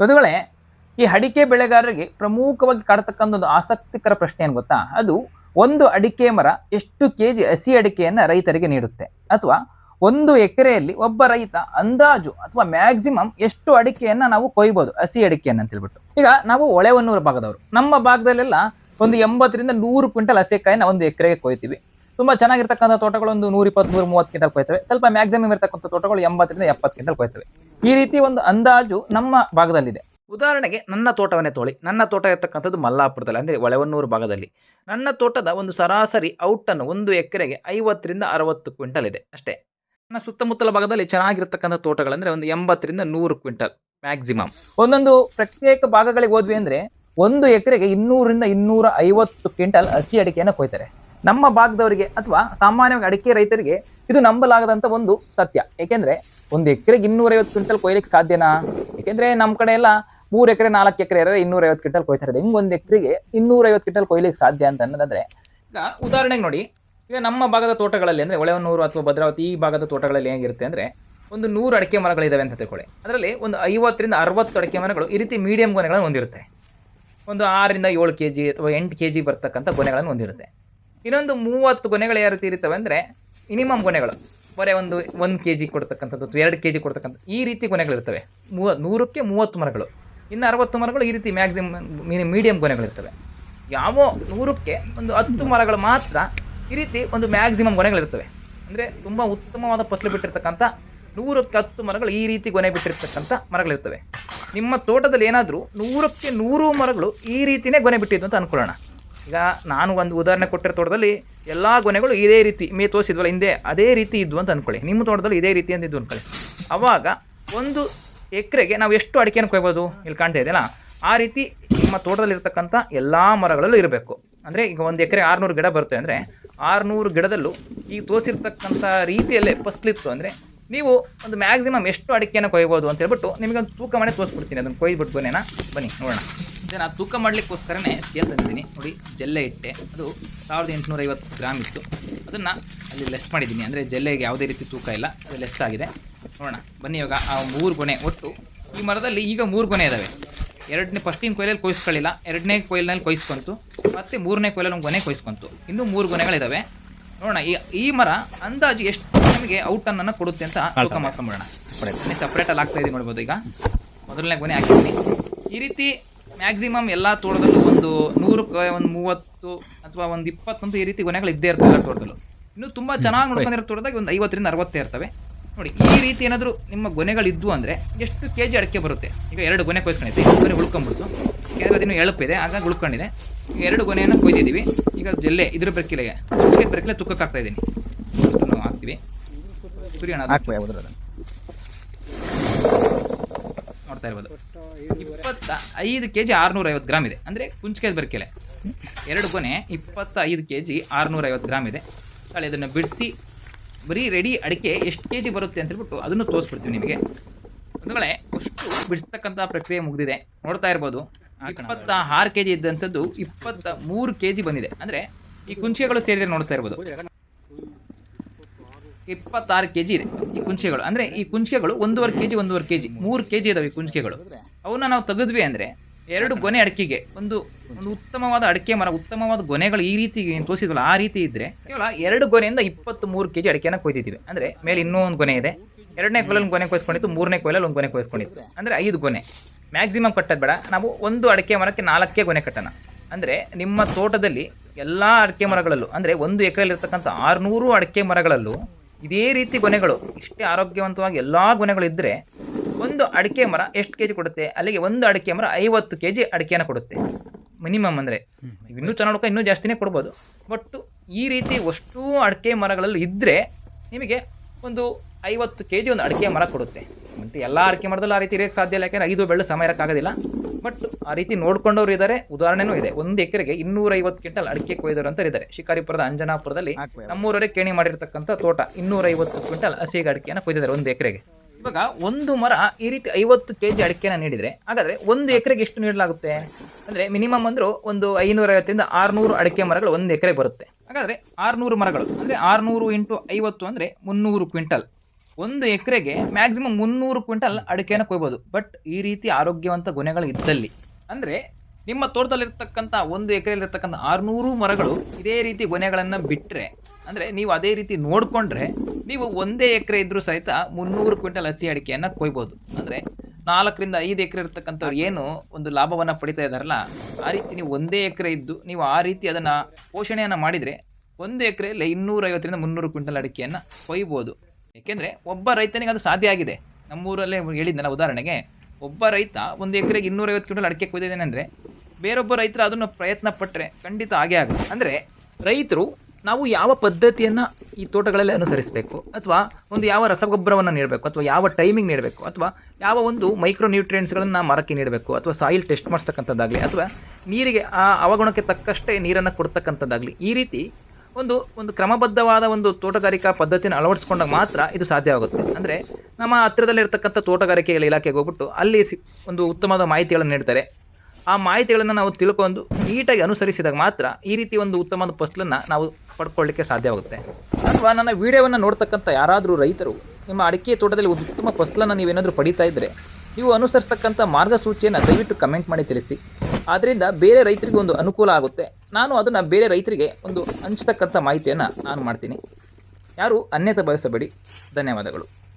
ಬದುಗಳೇ ಈ ಅಡಿಕೆ ಬೆಳೆಗಾರರಿಗೆ ಪ್ರಮುಖವಾಗಿ ಕಾಡತಕ್ಕಂಥ ಒಂದು ಆಸಕ್ತಿಕರ ಪ್ರಶ್ನೆ ಏನು ಗೊತ್ತಾ? ಅದು ಒಂದು ಅಡಿಕೆ ಮರ ಎಷ್ಟು ಕೆ ಜಿ ಹಸಿ ಅಡಿಕೆಯನ್ನು ರೈತರಿಗೆ ನೀಡುತ್ತೆ? ಅಥವಾ ಒಂದು ಎಕರೆಯಲ್ಲಿ ಒಬ್ಬ ರೈತ ಅಂದಾಜು ಅಥವಾ ಮ್ಯಾಕ್ಸಿಮಮ್ ಎಷ್ಟು ಅಡಿಕೆಯನ್ನು ನಾವು ಕೊಯ್ಬೋದು ಹಸಿ ಅಡಿಕೆಯನ್ನು ಅಂತ ಹೇಳ್ಬಿಟ್ಟು. ಈಗ ನಾವು ಹೊಳೆಹೊನ್ನೂರು ಭಾಗದವರು. ನಮ್ಮ ಭಾಗದಲ್ಲೆಲ್ಲ ಒಂದು ಎಂಬತ್ತರಿಂದ ನೂರು ಕ್ವಿಂಟಲ್ ಹಸಿಕಾಯಿನ ಒಂದು ಎಕರೆಗೆ ಕೊಯ್ತೀವಿ. ತುಂಬಾ ಚೆನ್ನಾಗಿರ್ತಕ್ಕಂಥ ತೋಟಗಳು ಒಂದು ನೂರ ಇಪ್ಪತ್ತ್ ನೂರ ಮೂವತ್ತು ಕ್ವಿಂಟಲ್ ಕೊಯ್ತವೆ. ಸ್ವಲ್ಪ ಮ್ಯಾಕ್ಸಿಮಮ್ ಇರತಕ್ಕಂಥ ತೋಟಗಳು ಎಂಬತ್ತರಿಂದ ಎಪ್ಪತ್ತು ಕ್ವಿಂಟಲ್ ಕೊಯ್ತವೆ. ಈ ರೀತಿ ಒಂದು ಅಂದಾಜು ನಮ್ಮ ಭಾಗದಲ್ಲಿದೆ. ಉದಾಹರಣೆಗೆ ನನ್ನ ತೋಟವನ್ನೇ ತೋಳಿ. ನನ್ನ ತೋಟ ಇರತಕ್ಕಂಥದ್ದು ಮಲ್ಲಾಪುರದಲ್ಲಿ ಅಂದರೆ ಒಳವನ್ನೂರು ಭಾಗದಲ್ಲಿ. ನನ್ನ ತೋಟದ ಒಂದು ಸರಾಸರಿ ಔಟನ್ನು ಒಂದು ಎಕರೆಗೆ ಐವತ್ತರಿಂದ ಅರವತ್ತು ಕ್ವಿಂಟಲ್ ಇದೆ ಅಷ್ಟೇ. ನನ್ನ ಸುತ್ತಮುತ್ತಲ ಭಾಗದಲ್ಲಿ ಚೆನ್ನಾಗಿರ್ತಕ್ಕಂಥ ತೋಟಗಳಂದರೆ ಒಂದು ಎಂಬತ್ತರಿಂದ ನೂರು ಕ್ವಿಂಟಲ್ ಮ್ಯಾಕ್ಸಿಮಮ್ ಒಂದೊಂದು ಪ್ರತ್ಯೇಕ ಭಾಗಗಳಿಗೆ ಹೋದ್ವಿ ಅಂದ್ರೆ ಒಂದು ಎಕರೆಗೆ ಇನ್ನೂರಿಂದ ಇನ್ನೂರ ಐವತ್ತು ಕ್ವಿಂಟಲ್ ಹಸಿ ಅಡಿಕೆಯನ್ನು ಕೊಯ್ತಾರೆ. ನಮ್ಮ ಭಾಗದವರಿಗೆ ಅಥವಾ ಸಾಮಾನ್ಯವಾಗಿ ಅಡಿಕೆ ರೈತರಿಗೆ ಇದು ನಂಬಲಾಗದಂಥ ಒಂದು ಸತ್ಯ. ಏಕೆಂದರೆ ಒಂದು ಎಕರೆಗೆ ಇನ್ನೂರೈವತ್ತು ಕ್ವಿಂಟಲ್ ಕೊಯ್ಲಿಕ್ಕೆ ಸಾಧ್ಯನಾ? ಏಕೆಂದರೆ ನಮ್ಮ ಕಡೆ ಎಲ್ಲ ಮೂರು ಎಕರೆ, ನಾಲ್ಕು ಎಕರೆ ಇರೋ ಇನ್ನೂರೈವತ್ತು ಕ್ವಿಂಟಲ್ ಕೊಯ್ತಾರೆ. ಹೆಂಗೆ ಒಂದು ಎಕರೆಗೆ ಇನ್ನೂರೈವತ್ತು ಕ್ವಿಂಟಲ್ ಕೊಯ್ಲಿಕ್ಕೆ ಸಾಧ್ಯ ಅಂತ ಅನ್ನೋದಾದರೆ, ಈಗ ಉದಾಹರಣೆಗೆ ನೋಡಿ, ಈಗ ನಮ್ಮ ಭಾಗದ ತೋಟಗಳಲ್ಲಿ ಅಂದರೆ ಒಳೆವನ್ನೂರು ಅಥವಾ ಭದ್ರಾವತಿ ಈ ಭಾಗದ ತೋಟಗಳಲ್ಲಿ ಹೇಗಿರುತ್ತೆ ಅಂದರೆ ಒಂದು ನೂರು ಅಡಿಕೆ ಮರಗಳಿದಾವೆ ಅಂತ ತಿಳ್ಕೊಳ್ಳಿ. ಅದರಲ್ಲಿ ಒಂದು ಐವತ್ತರಿಂದ ಅರವತ್ತು ಅಡಿಕೆ ಮರಗಳು ಈ ರೀತಿ ಮೀಡಿಯಂ ಗೊನೆಗಳನ್ನು ಹೊಂದಿರುತ್ತೆ. ಒಂದು ಆರರಿಂದ ಏಳು ಕೆ ಜಿ ಅಥವಾ ಎಂಟು ಕೆ ಜಿ ಬರ್ತಕ್ಕಂಥ ಗೊನೆಗಳನ್ನು ಹೊಂದಿರುತ್ತೆ. ಇನ್ನೊಂದು ಮೂವತ್ತು ಗೊನೆಗಳು ಯಾವ ರೀತಿ ಇರ್ತವೆ ಅಂದರೆ ಮಿನಿಮಮ್ ಗೊನೆಗಳು. ಬರೇ ಒಂದು ಒಂದು ಕೆ ಜಿ ಕೊಡ್ತಕ್ಕಂಥದ್ದು ಎರಡು ಕೆ ಜಿ ಕೊಡ್ತಕ್ಕಂಥ ಈ ರೀತಿ ಗೊನೆಗಳಿರ್ತವೆ ಮೂವ ನೂರಕ್ಕೆ ಮೂವತ್ತು ಮರಗಳು. ಇನ್ನು ಅರವತ್ತು ಮರಗಳು ಈ ರೀತಿ ಮ್ಯಾಕ್ಸಿಮಮ್ ಮೀಡಿಯಂ ಗೊನೆಗಳಿರ್ತವೆ ಯಾವ ನೂರಕ್ಕೆ ಒಂದು ಹತ್ತು ಮರಗಳು ಮಾತ್ರ ಈ ರೀತಿ ಒಂದು ಮ್ಯಾಕ್ಸಿಮಮ್ ಗೊನೆಗಳಿರ್ತವೆ ಅಂದರೆ ತುಂಬ ಉತ್ತಮವಾದ ಫಸಲು ಬಿಟ್ಟಿರ್ತಕ್ಕಂಥ ನೂರಕ್ಕೆ ಹತ್ತು ಮರಗಳು ಈ ರೀತಿ ಗೊನೆ ಬಿಟ್ಟಿರ್ತಕ್ಕಂಥ ಮರಗಳಿರ್ತವೆ ನಿಮ್ಮ ತೋಟದಲ್ಲಿ ಏನಾದರೂ ನೂರಕ್ಕೆ ನೂರು ಮರಗಳು ಈ ರೀತಿನೇ ಗೊನೆ ಬಿಟ್ಟಿದ್ದು ಅಂತ ಅನ್ಕೊಳ್ಳೋಣ. ಈಗ ನಾನು ಒಂದು ಉದಾಹರಣೆ ಕೊಟ್ಟಿರೋ ತೋಟದಲ್ಲಿ ಎಲ್ಲ ಗೊನೆಗಳು ಇದೇ ರೀತಿ ಮೇ ತೋರಿಸಿದ್ವಲ್ಲ ಹಿಂದೆ ಅದೇ ರೀತಿ ಇದ್ವು ಅಂತ ಅಂದ್ಕೊಳ್ಳಿ ನಿಮ್ಮ ತೋಟದಲ್ಲಿ ಇದೇ ರೀತಿ ಅಂತ ಇದ್ವು ಅನ್ಕೊಳ್ಳಿ. ಅವಾಗ ಒಂದು ಎಕರೆಗೆ ನಾವು ಎಷ್ಟು ಅಡಿಕೆಯನ್ನು ಕೊಯ್ಬೋದು? ಇಲ್ಲಿ ಕಾಣ್ತಾ ಇದೆಯಲ್ಲ? ಆ ರೀತಿ ನಿಮ್ಮ ತೋಟದಲ್ಲಿರ್ತಕ್ಕಂಥ ಎಲ್ಲ ಮರಗಳಲ್ಲೂ ಇರಬೇಕು. ಅಂದರೆ ಈಗ ಒಂದು ಎಕರೆ ಆರುನೂರು ಗಿಡ ಬರುತ್ತೆ ಅಂದರೆ ಆರುನೂರು ಗಿಡದಲ್ಲೂ ಈ ತೋರಿಸಿರ್ತಕ್ಕಂಥ ರೀತಿಯಲ್ಲೇ ಫಸ್ಲಿತ್ತು ಅಂದರೆ ನೀವು ಒಂದು ಮ್ಯಾಕ್ಸಿಮಮ್ ಎಷ್ಟು ಅಡಿಕೆಯನ್ನು ಕೊಯ್ಬೋದು ಅಂತ ಹೇಳ್ಬಿಟ್ಟು ನಿಮಗೆ ಒಂದು ತೂಕ ಮಾಡಿ ತೋರಿಸ್ಬಿಡ್ತೀನಿ. ಅದನ್ನು ಕೊಯ್ದುಬಿಟ್ಟು ಬನ್ನೇನ ಬನ್ನಿ, ನೋಡೋಣ. ಇದೆ ನಾನು ತೂಕ ಮಾಡಲಿಕ್ಕೋಸ್ಕರನೇ ಸ್ಕೇಲ್ ತಂದಿದ್ದೀನಿ. ನೋಡಿ ಜಲ್ಲೆ ಇಟ್ಟೆ. ಅದು ಸಾವಿರದ ಎಂಟುನೂರ ಐವತ್ತು ಗ್ರಾಮ್ ಇತ್ತು. ಅದನ್ನು ಅಲ್ಲಿ ಲೆಸ್ ಮಾಡಿದ್ದೀನಿ. ಅಂದರೆ ಜಲ್ಲೆಗೆ ಯಾವುದೇ ರೀತಿ ತೂಕ ಇಲ್ಲ. ಅದು ಲೆಸ್ ಆಗಿದೆ. ನೋಡೋಣ. ಬನ್ನಿ ಇವಾಗ ಆ ಮೂರು ಗೊನೆ ಒಟ್ಟು. ಈ ಮರದಲ್ಲಿ ಈಗ ಮೂರು ಗೊನೆ ಇದ್ದಾವೆ ಎರಡನೇ ಫಸ್ಟಿನ ಕೊಯ್ಲಲ್ಲಿ ಕೊಯ್ಸ್ಕೊಳ್ಳಿಲ್ಲ. ಎರಡನೇ ಕೊಯ್ಲಿನಲ್ಲಿ ಕೊಯ್ಸ್ಕೊಂತು. ಮತ್ತು ಮೂರನೇ ಕೊಯ್ಲಲ್ಲಿ ಒಂದು ಗೊನೆ ಕೊಯ್ಸ್ಕೊಂತು. ಇನ್ನೂ ಮೂರು ಗೊನೆಗಳಿದ್ದಾವೆ ನೋಡೋಣ ಈ ಈ ಮರ ಅಂದಾಜು ಎಷ್ಟು ನಮಗೆ ಔಟನ್ನು ಕೊಡುತ್ತೆ ಅಂತ ತೂಕ ಮಾಡ್ಕೊಂಬಿಡೋಣ. ಸಪ್ರೇಟಲ್ಲಿ ಆಗ್ತಾ ಇದೆ ನೋಡ್ಬೋದು ಈಗ. ಮೊದಲನೇ ಗೊನೆ ಹಾಕಿದ್ದೀನಿ. ಈ ರೀತಿ ಮ್ಯಾಕ್ಸಿಮಮ್ ಎಲ್ಲ ತೋಟದಲ್ಲೂ ಒಂದು ನೂರಕ್ಕೆ ಒಂದು ಮೂವತ್ತು ಅಥವಾ ಒಂದು ಇಪ್ಪತ್ತೊಂದು ಈ ರೀತಿ ಗೊನೆಗಳು ಇದ್ದೇ ಇರ್ತವೆ ಎಲ್ಲ ತೋಟದಲ್ಲೂ. ಇನ್ನು ತುಂಬ ಚೆನ್ನಾಗಿ ನೋಡ್ಕೊಂಡಿರೋ ತೋಟದಾಗ ಒಂದು ಐವತ್ತರಿಂದ ಅರವತ್ತೇ ಇರ್ತವೆ. ನೋಡಿ ಈ ರೀತಿ ಏನಾದರೂ ನಿಮ್ಮ ಗೊನೆಗಳಿದ್ವು ಅಂದರೆ ಎಷ್ಟು ಕೆ ಜಿ ಅಡಿಕೆ ಬರುತ್ತೆ? ಈಗ ಎರಡು ಗೊನೆ ಕೊಯ್ಸ್ಕೊಂಡಿದ್ದೆ ಗೊನೆ ಉಳ್ಕೊಂಬಿಡ್ತು. ಯಾಕಂದರೆ ಅದಿನ್ನು ಎಳಪಿದೆ ಹಾಗಾಗಿ ಉಳ್ಕೊಂಡಿದೆ. ಈಗ ಎರಡು ಗೊನೆಯನ್ನು ಕೊಯ್ದಿದ್ದೀವಿ. ಈಗ ಜಲ್ಲೆ ಇದ್ರ ಬೆರ್ಕಿಲೆಗೆ ಬೆರ್ಕಿಲೆ ತುಕ್ಕಕ್ಕೆ ಹಾಕ್ತಾ ಇದ್ದೀನಿ ಹಾಕ್ತೀವಿ ಸುರಿಯೋಣ ನೋಡ್ತಾ ಇರ್ಬೋದು. ಇಪ್ಪತ್ತ ಐದು ಕೆ ಜಿ ಆರುನೂರ ಐವತ್ತು ಗ್ರಾಮ್ ಇದೆ. ಅಂದರೆ ಕುಂಚಿಕೆ ಬರ್ಕೆಲೆ. ಎರಡು ಕೊನೆ ಇಪ್ಪತ್ತ ಐದು ಕೆ ಜಿ ಆರುನೂರ ಐವತ್ತು ಗ್ರಾಮ್ ಇದೆ. ತಾಳೆ ಅದನ್ನು ಬಿಡಿಸಿ ಬರೀ ರೆಡಿ ಅಡಿಕೆ ಎಷ್ಟು ಕೆ ಜಿ ಬರುತ್ತೆ ಅಂತ ಹೇಳ್ಬಿಟ್ಟು ಅದನ್ನು ತೋರಿಸ್ಬಿಡ್ತೀವಿ ನಿಮಗೆ. ಒಂದು ವೇಳೆ ಅಷ್ಟು ಬಿಡಿಸ್ತಕ್ಕಂಥ ಪ್ರಕ್ರಿಯೆ ಮುಗಿದಿದೆ. ನೋಡ್ತಾ ಇರ್ಬೋದು. ಇಪ್ಪತ್ತ ಆರು ಕೆ ಜಿ ಇದ್ದಂಥದ್ದು ಇಪ್ಪತ್ತ ಮೂರು ಕೆ ಜಿ ಬಂದಿದೆ. ಅಂದರೆ ಈ ಕುಂಚಿಕೆಗಳು ಸೇರಿದ್ರೆ ನೋಡ್ತಾ ಇರ್ಬೋದು. ಇಪ್ಪತ್ತಾರು ಕೆ ಜಿ ಇದೆ ಈ ಕುಂಚೆಗಳು. ಅಂದರೆ ಈ ಕುಂಚಿಕೆಗಳು ಒಂದೂವರೆ ಕೆ ಜಿ ಒಂದೂವರೆ ಕೆ ಜಿ ಮೂರು ಕೆ ಜಿ ಇದಾವೆ ಈ ಕುಂಚಿಕೆಗಳು ಅವನ್ನ ನಾವು ತೆಗೆದ್ವಿ ಅಂದರೆ ಎರಡು ಗೊನೆ ಅಡಿಕೆಗೆ, ಒಂದು ಒಂದು ಉತ್ತಮವಾದ ಅಡಿಕೆ ಮರ, ಉತ್ತಮವಾದ ಗೊನೆಗಳು ಈ ರೀತಿ ಏನು ತೋರಿಸಿದ್ವಲ್ಲ, ಆ ರೀತಿ ಇದ್ದರೆ ಕೇವಲ ಎರಡು ಗೊನೆಯಿಂದ ಇಪ್ಪತ್ತು ಮೂರು ಕೆ ಜಿ ಅಡಿಕೆನ ಕೊಯ್ದಿದ್ದೀವಿ. ಅಂದರೆ ಮೇಲೆ ಇನ್ನೂ ಒಂದು ಗೊನೆ ಇದೆ. ಎರಡನೇ ಕೊಲಲ್ಲಿ ಗೊನೆ ಕೊಯ್ಸ್ಕೊಂಡಿತ್ತು, ಮೂರನೇ ಕೊಲಲ್ಲಿ ಒಂದು ಗೊನೆ ಕೊಯ್ಸ್ಕೊಂಡಿತ್ತು. ಅಂದರೆ ಐದು ಗೊನೆ. ಮ್ಯಾಕ್ಸಿಮಮ್ ಕಟ್ಟೋದು ಬೇಡ. ನಾವು ಒಂದು ಅಡಿಕೆ ಮರಕ್ಕೆ ನಾಲ್ಕೇ ಗೊನೆ ಕಟ್ಟೋಣ. ಅಂದರೆ ನಿಮ್ಮ ತೋಟದಲ್ಲಿ ಎಲ್ಲ ಅಡಿಕೆ ಮರಗಳಲ್ಲೂ, ಅಂದರೆ ಒಂದು ಎಕರೆಯಲ್ಲಿರ್ತಕ್ಕಂಥ ಆರುನೂರು ಅಡಿಕೆ ಮರಗಳಲ್ಲೂ ಇದೇ ರೀತಿ ಗೊನೆಗಳು ಇಷ್ಟೇ ಆರೋಗ್ಯವಂತವಾಗಿ ಎಲ್ಲ ಗೊನೆಗಳು ಇದ್ದರೆ ಒಂದು ಅಡಿಕೆ ಮರ ಎಷ್ಟು ಕೆ ಜಿ ಕೊಡುತ್ತೆ? ಅಲ್ಲಿಗೆ ಒಂದು ಅಡಿಕೆ ಮರ ಐವತ್ತು ಕೆ ಜಿ ಅಡಿಕೆನ ಕೊಡುತ್ತೆ. ಮಿನಿಮಮ್ ಅಂದರೆ. ಇನ್ನೂ ಚೆನ್ನಾಗಿ ಇನ್ನೂ ಜಾಸ್ತಿನೇ ಕೊಡ್ಬೋದು. ಬಟ್ ಈ ರೀತಿ ಅಷ್ಟೂ ಅಡಿಕೆ ಮರಗಳಲ್ಲಿ ಇದ್ದರೆ ನಿಮಗೆ ಒಂದು ಐವತ್ತು ಕೆ ಜಿ ಒಂದು ಅಡಿಕೆ ಮರ ಕೊಡುತ್ತೆ. ಮತ್ತು ಎಲ್ಲ ಅಡಿಕೆ ಮರದಲ್ಲೂ ಆ ರೀತಿ ಇರೋಕ್ಕೆ ಸಾಧ್ಯ ಇಲ್ಲ ಯಾಕೆಂದರೆ ಐದು ಬೆಳ್ಳು ಸಮಯಕ್ಕಾಗೋದಿಲ್ಲ ಇರೋಕ್ಕಾಗೋದಿಲ್ಲ ಬಟ್ ಆ ರೀತಿ ನೋಡ್ಕೊಂಡವ್ರು ಇದ್ದಾರೆ ಉದಾಹರಣೆನೂ ಇದೆ. ಒಂದು ಎಕರೆಗೆ ಇನ್ನೂರೈವತ್ತು ಕ್ವಿಂಟಲ್ ಅಡಿಕೆ ಕೊಯ್ದವರು ಅಂತ ಇದ್ದಾರೆ ಶಿಕಾರಿಪುರದ ಅಂಜನಾಪುರದಲ್ಲಿ ನಮ್ಮೂರವರೇ ಕೇಣಿ ಮಾಡಿರ್ತಕ್ಕಂಥ ತೋಟ ಇನ್ನೂರೈವತ್ತು ಕ್ವಿಂಟಲ್ ಹಸಿಗೆ ಅಡಿಕೆಯನ್ನು ಕೊಯ್ದಿದ್ದಾರೆ ಒಂದು ಎಕರೆಗೆ. ಇವಾಗ ಒಂದು ಮರ ಈ ರೀತಿ ಐವತ್ತು ಕೆ ಜಿ ಅಡಿಕೆನ ನೀಡಿದರೆ ಹಾಗಾದರೆ ಒಂದು ಎಕರೆಗೆ ಎಷ್ಟು ನೀಡಲಾಗುತ್ತೆ? ಅಂದರೆ ಮಿನಿಮಮ್ ಅಂದರೂ ಒಂದು ಐನೂರೈವತ್ತರಿಂದ ಆರುನೂರು ಅಡಿಕೆ ಮರಗಳು ಒಂದು ಎಕರೆ ಬರುತ್ತೆ. ಹಾಗಾದರೆ ಆರುನೂರು ಮರಗಳು ಅಂದರೆ ಆರುನೂರು ಇಂಟು ಐವತ್ತು ಅಂದರೆ ಮುನ್ನೂರು ಕ್ವಿಂಟಲ್. ಒಂದು ಎಕರೆಗೆ ಮ್ಯಾಕ್ಸಿಮಮ್ ಮುನ್ನೂರು ಕ್ವಿಂಟಲ್ ಅಡಿಕೆಯನ್ನು ಕೊಯ್ಬೋದು. ಬಟ್ ಈ ರೀತಿ ಆರೋಗ್ಯವಂತ ಗೊನೆಗಳು ಇದ್ದಲ್ಲಿ. ಅಂದರೆ ನಿಮ್ಮ ತೋಟದಲ್ಲಿರ್ತಕ್ಕಂಥ ಒಂದು ಎಕರೆಯಲ್ಲಿರ್ತಕ್ಕಂಥ ಆರುನೂರು ಮರಗಳು ಇದೇ ರೀತಿ ಗೊನೆಗಳನ್ನು ಬಿಟ್ಟರೆ ಅಂದರೆ ನೀವು ಅದೇ ರೀತಿ ನೋಡಿಕೊಂಡ್ರೆ ನೀವು ಒಂದೇ ಎಕರೆ ಇದ್ದರೂ ಸಹಿತ ಮುನ್ನೂರು ಕ್ವಿಂಟಲ್ ಹಸಿ ಅಡಿಕೆಯನ್ನು ಕೊಯ್ಬೋದು. ಅಂದರೆ ನಾಲ್ಕರಿಂದ ಐದು ಎಕರೆ ಇರ್ತಕ್ಕಂಥವ್ರು ಏನು ಒಂದು ಲಾಭವನ್ನು ಪಡಿತಾ ಇದ್ದಾರಲ್ಲ, ಆ ರೀತಿ ನೀವು ಒಂದೇ ಎಕರೆ ಇದ್ದು ನೀವು ಆ ರೀತಿ ಅದನ್ನು ಪೋಷಣೆಯನ್ನು ಮಾಡಿದರೆ ಒಂದು ಎಕರೆಯಲ್ಲಿ ಇನ್ನೂರೈವತ್ತರಿಂದ ಮುನ್ನೂರು ಕ್ವಿಂಟಲ್ ಅಡಿಕೆಯನ್ನು ಕೊಯ್ಬೋದು. ಏಕೆಂದರೆ ಒಬ್ಬ ರೈತನಿಗೆ ಅದು ಸಾಧ್ಯ ಆಗಿದೆ. ನಮ್ಮೂರಲ್ಲೇ ಹೇಳಿದ್ನಲ್ಲ ಉದಾಹರಣೆಗೆ, ಒಬ್ಬ ರೈತ ಒಂದು ಎಕರೆಗೆ ಇನ್ನೂರೈವತ್ತು ಕ್ವಿಂಟಲ್ ಅಡಿಕೆ ಕುಯ್ದಿದ್ದೇನೆ ಅಂದರೆ ಬೇರೊಬ್ಬ ರೈತರು ಅದನ್ನು ಪ್ರಯತ್ನ ಪಟ್ಟರೆ ಖಂಡಿತ ಆಗೇ ಆಗುತ್ತೆ. ಅಂದರೆ ರೈತರು ನಾವು ಯಾವ ಪದ್ಧತಿಯನ್ನು ಈ ತೋಟಗಳಲ್ಲಿ ಅನುಸರಿಸಬೇಕು? ಅಥವಾ ಒಂದು ಯಾವ ರಸಗೊಬ್ಬರವನ್ನು ನೀಡಬೇಕು? ಅಥವಾ ಯಾವ ಟೈಮಿಂಗ್ ನೀಡಬೇಕು? ಅಥವಾ ಯಾವ ಒಂದು ಮೈಕ್ರೋ ನ್ಯೂಟ್ರಿಯೆಂಟ್ಸ್ಗಳನ್ನು ಮರಕ್ಕೆ ನೀಡಬೇಕು? ಅಥವಾ ಸಾಯಿಲ್ ಟೆಸ್ಟ್ ಮಾಡಿಸ್ತಕ್ಕಂಥದ್ದಾಗಲಿ, ಅಥವಾ ನೀರಿಗೆ ಆ ಅವಗುಣಕ್ಕೆ ತಕ್ಕಷ್ಟೇ ನೀರನ್ನು ಕೊಡ್ತಕ್ಕಂಥದ್ದಾಗಲಿ, ಈ ರೀತಿ ಒಂದು ಒಂದು ಕ್ರಮಬದ್ಧವಾದ ಒಂದು ತೋಟಗಾರಿಕಾ ಪದ್ಧತಿಯನ್ನು ಅಳವಡಿಸ್ಕೊಂಡಾಗ ಮಾತ್ರ ಇದು ಸಾಧ್ಯವಾಗುತ್ತೆ ಅಂದರೆ ನಮ್ಮ ಹತ್ತಿರದಲ್ಲಿರ್ತಕ್ಕಂಥ ತೋಟಗಾರಿಕೆಗಳ ಇಲಾಖೆಗೆ ಹೋಗ್ಬಿಟ್ಟು ಅಲ್ಲಿ ಒಂದು ಉತ್ತಮವಾದ ಮಾಹಿತಿಗಳನ್ನು ನೀಡ್ತಾರೆ. ಆ ಮಾಹಿತಿಗಳನ್ನು ನಾವು ತಿಳ್ಕೊಂಡು ನೀಟಾಗಿ ಅನುಸರಿಸಿದಾಗ ಮಾತ್ರ ಈ ರೀತಿ ಒಂದು ಉತ್ತಮವಾದ ಫಸಲನ್ನು ನಾವು ಪಡ್ಕೊಳ್ಳಿಕ್ಕೆ ಸಾಧ್ಯವಾಗುತ್ತೆ ಅಥವಾ ನನ್ನ ವಿಡಿಯೋವನ್ನು ನೋಡ್ತಕ್ಕಂಥ ಯಾರಾದರೂ ರೈತರು ನಿಮ್ಮ ಅಡಿಕೆ ತೋಟದಲ್ಲಿ ಉತ್ತಮ ಫಸಲನ್ನು ನೀವೇನಾದರೂ ಪಡೀತಾ ಇದ್ದರೆ ನೀವು ಅನುಸರಿಸ್ತಕ್ಕಂಥ ಮಾರ್ಗಸೂಚಿಯನ್ನು ದಯವಿಟ್ಟು ಕಮೆಂಟ್ ಮಾಡಿ ತಿಳಿಸಿ. ಆದ್ದರಿಂದ ಬೇರೆ ರೈತರಿಗೆ ಒಂದು ಅನುಕೂಲ ಆಗುತ್ತೆ. ನಾನು ಅದನ್ನು ಬೇರೆ ರೈತರಿಗೆ ಒಂದು ಹಂಚ್ತಕ್ಕಂಥ ಮಾಹಿತಿಯನ್ನು ನಾನು ಮಾಡ್ತೀನಿ. ಯಾರು ಅನ್ಯತೆ ಬಯಸಬೇಡಿ ಧನ್ಯವಾದಗಳು.